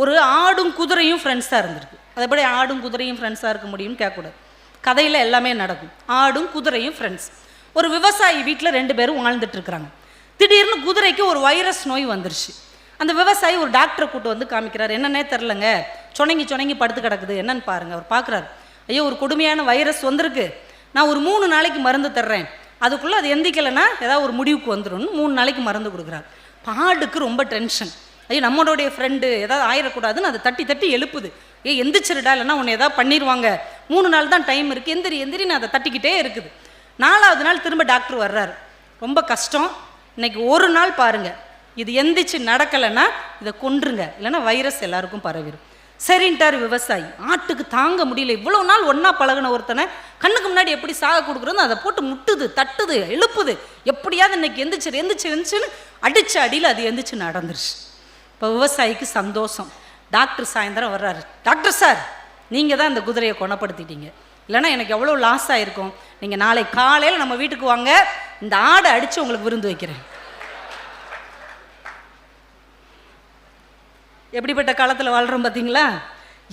ஒரு ஆடும் குதிரையும் ஃப்ரெண்ட்ஸாக இருந்திருக்கு. அது எப்படி ஆடும் குதிரையும் ஃப்ரெண்ட்ஸாக இருக்க முடியும்னு கேட்கக்கூடாது. கதையில் எல்லாமே நடக்கும். ஆடும் குதிரையும் ஃப்ரெண்ட்ஸ் ஒரு விவசாயி வீட்டில் ரெண்டு பேரும் வாழ்ந்துட்டுருக்குறாங்க திடீர்னு குதிரைக்கு ஒரு வைரஸ் நோய் வந்துருச்சு. அந்த விவசாயி ஒரு டாக்டரை கூட்டு வந்து காமிக்கிறார். என்னன்னே தெரிலங்க சொணங்கி சொணங்கி படுத்து கிடக்குது. என்னன்னு பாருங்க. அவர் பார்க்குறாரு ஐயோ ஒரு கொடுமையான வைரஸ் வந்திருக்கு. நான் ஒரு மூணு நாளைக்கு மருந்து தர்றேன். அதுக்குள்ளே அது எந்திக்கலைன்னா ஏதாவது ஒரு முடிவுக்கு வந்துடும் மூணு நாளைக்கு மருந்து கொடுக்குறாரு. பாடுக்கு ரொம்ப டென்ஷன் ஐயோ நம்மளுடைய ஃப்ரெண்டு ஏதாவது ஆயிடக்கூடாதுன்னு அதை தட்டி தட்டி எழுப்புது. ஏ எந்திரிச்சிருடா இல்லைன்னா உன்னை ஏதாவது பண்ணிடுவாங்க மூணு நாள் தான் டைம் இருக்குது எந்திரி எந்திரின்னு அதை தட்டிக்கிட்டே இருக்குது. நாலாவது நாள் திரும்ப டாக்டர் வர்றாரு. ரொம்ப கஷ்டம். இன்னைக்கு ஒரு நாள் பாருங்க. இது எந்திரிச்சு நடக்கலைன்னா இதை கொன்றுங்க. இல்லைன்னா வைரஸ் எல்லாருக்கும் பரவிடும் சரின்ட்டார் விவசாயி. ஆட்டுக்கு தாங்க முடியல. இவ்வளோ நாள் ஒன்றா பழகுன ஒருத்தனை கண்ணுக்கு முன்னாடி எப்படி சாக கொடுக்குறோன்னு அதை போட்டு முட்டுது தட்டுது எழுப்புது. எப்படியாவது இன்னைக்கு எந்திரிச்சு எந்திரிச்சு எந்திரிச்சுன்னு அடித்த அடியில் அது எந்திரிச்சு நடந்துருச்சு. இப்போ விவசாயிக்கு சந்தோஷம். டாக்டர் சாயந்தரம் வர்றாரு. டாக்டர் சார் நீங்கள் தான் இந்த குதிரையை குணப்படுத்திட்டீங்க. இல்லைன்னா எனக்கு எவ்வளோ லாஸ் ஆகிருக்கும் நீங்கள் நாளை காலையில் நம்ம வீட்டுக்கு வாங்க. இந்த ஆடை அடித்து உங்களுக்கு விருந்து வைக்கிறேன். எப்படிப்பட்ட காலத்தில் வாழ்கிறோம் பார்த்தீங்களா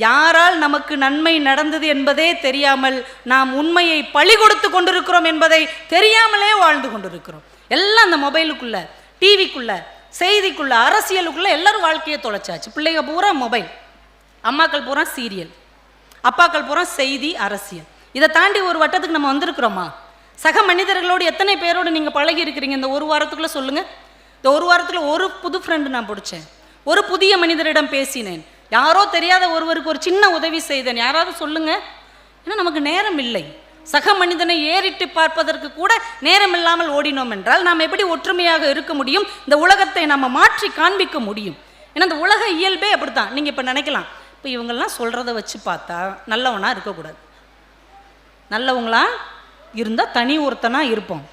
யாரால் நமக்கு நன்மை நடந்தது என்பதே தெரியாமல் நாம் உண்மையை பழி கொடுத்து கொண்டிருக்கிறோம் என்பதை தெரியாமலே வாழ்ந்து கொண்டிருக்கிறோம். எல்லாம் அந்த மொபைலுக்குள்ள டிவிக்குள்ள செய்திக்குள்ள அரசியலுக்குள்ள எல்லாரும் வாழ்க்கையை தொலைச்சாச்சு. பிள்ளைங்க பூரா மொபைல் அம்மாக்கள் பூரா சீரியல் அப்பாக்கள் பூரா செய்தி அரசியல். இதை தாண்டி ஒரு வட்டத்துக்கு நம்ம வந்திருக்கிறோமா? சக மனிதர்களோடு எத்தனை பேரோடு நீங்கள் பழகி இருக்கிறீங்க? இந்த ஒரு வாரத்துக்குள்ள சொல்லுங்க. இந்த ஒரு வாரத்தில் ஒரு புது ஃப்ரெண்டு நான் பிடிச்சேன். ஒரு புதிய மனிதரிடம் பேசினேன். யாரோ தெரியாத ஒருவருக்கு ஒரு சின்ன உதவி செய்தேன். யாராவது சொல்லுங்க. ஏன்னா நமக்கு நேரம் இல்லை. சக மனிதனை ஏறிட்டு பார்ப்பதற்கு கூட நேரம் இல்லாமல் ஓடினோம் என்றால் நாம் எப்படி ஒற்றுமையாக இருக்க முடியும்? இந்த உலகத்தை நம்ம மாற்றி காண்பிக்க முடியும். ஏன்னா இந்த உலக இயல்பே அப்படித்தான். நீங்கள் இப்போ நினைக்கலாம். இப்போ இவங்கெல்லாம் சொல்கிறத வச்சு பார்த்தா நல்லவனாக இருக்கக்கூடாது. நல்லவங்களா இருந்தால் தனி ஒருத்தனாக இருப்போம்.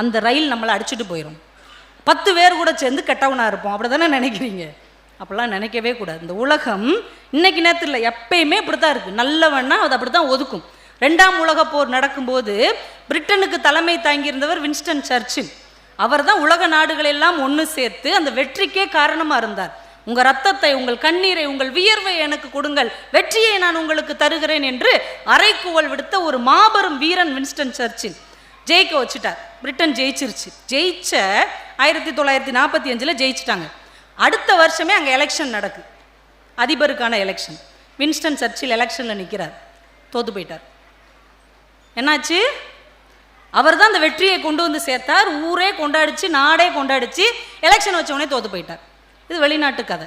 அந்த ரயில் நம்மளை அடிச்சுட்டு போயிடும் பத்து பேர் கூட சேர்ந்து கெட்டவனாக இருப்போம். அப்படி தானே நினைக்கிறீங்க? அப்படிலாம் நினைக்கவே கூடாது. இந்த உலகம் இன்னைக்கு நேரத்தில் இல்லை எப்பயுமே இப்படி தான் இருக்குது நல்லவன்னா அது அப்படி தான் ஒதுக்கும். ரெண்டாம் உலக போர் நடக்கும்போது பிரிட்டனுக்கு தலைமை தாங்கியிருந்தவர் வின்ஸ்டன் சர்ச்சில். அவர் தான் உலக நாடுகளெல்லாம் ஒன்று சேர்த்து அந்த வெற்றிக்கே காரணமாக இருந்தார். உங்கள் ரத்தத்தை உங்கள் கண்ணீரை உங்கள் வியர்வை எனக்கு கொடுங்கள். வெற்றியை நான் உங்களுக்கு தருகிறேன் என்று அரைக்குவல் விடுத்த ஒரு மாபெரும் வீரன் வின்ஸ்டன் சர்ச்சில். ஜெயிக்க வச்சுட்டார். பிரிட்டன் ஜெயிச்சிருச்சு. ஜெயிச்ச ஆயிரத்தி தொள்ளாயிரத்தி நாற்பத்தி அஞ்சில் ஜெயிச்சிட்டாங்க. அடுத்த வருஷமே அங்கே எலெக்ஷன் நடக்கு. அதிபருக்கான எலெக்ஷன் வின்ஸ்டன் சர்ச்சில் எலெக்ஷனில் நிற்கிறார் தோத்து போயிட்டார். என்னாச்சு? அவர் தான் அந்த வெற்றியை கொண்டு வந்து சேர்த்தார். ஊரே கொண்டாடிச்சு நாடே கொண்டாடிச்சு எலெக்ஷன் வச்ச உடனே தோத்து போயிட்டார். இது வெளிநாட்டு கதை.